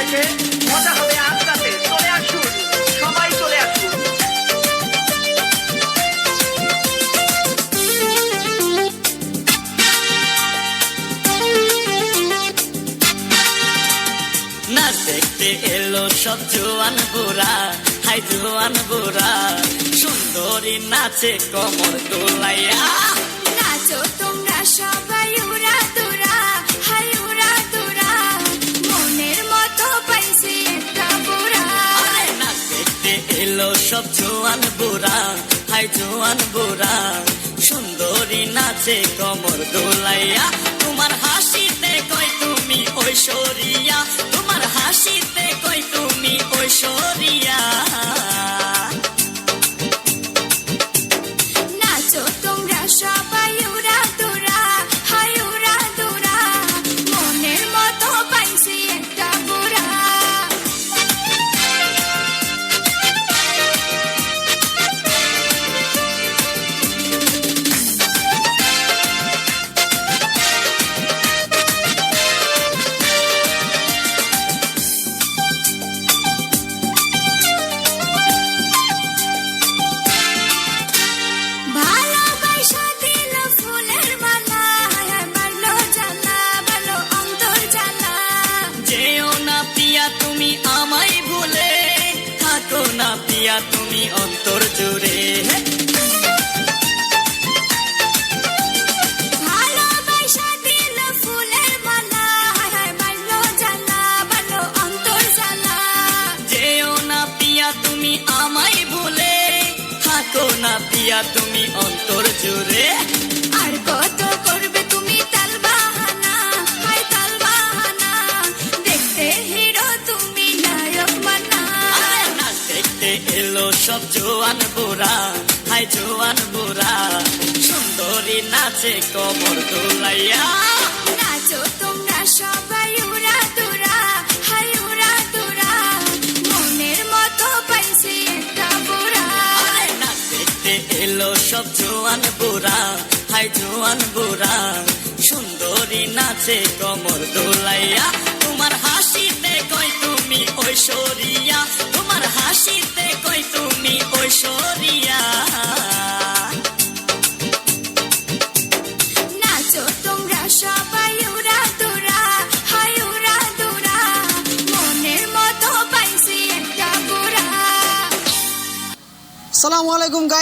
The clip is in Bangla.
থেকে মজা হবে আজকাতে চলে আসুন, সবাই চলে আসুন। না দেখতে এলো সব জোয়ান বুড়া, হাই জোয়ান বুড়া। সুন্দরী নাচে কমর দোলাইয়া। এলো সব জোয়ান বুড়া হাই জোয়ান বুড়া। সুন্দরী নাচে কমর দোলাইয়া পিয়া তুমি আমায় ভুলে। থাকো তুমি অন্তর জুড়ে। আর কত করবে এলো সব জোয়ান বুড়া হাই জোয়ান বুড়া। সুন্দরী নাচে কমর দোলাইয়া। নাচো তোমরা সবাই উড়া দুরা হাই উড়া দুরা। মনের মতো পাইছি একটা বুড়া। আরে দেখতে এলো সব জোয়ান বুড়া হাই জোয়ান বুড়া। সুন্দরী নাচে কমর দোলাইয়া। সালামু আলাইকুম গাই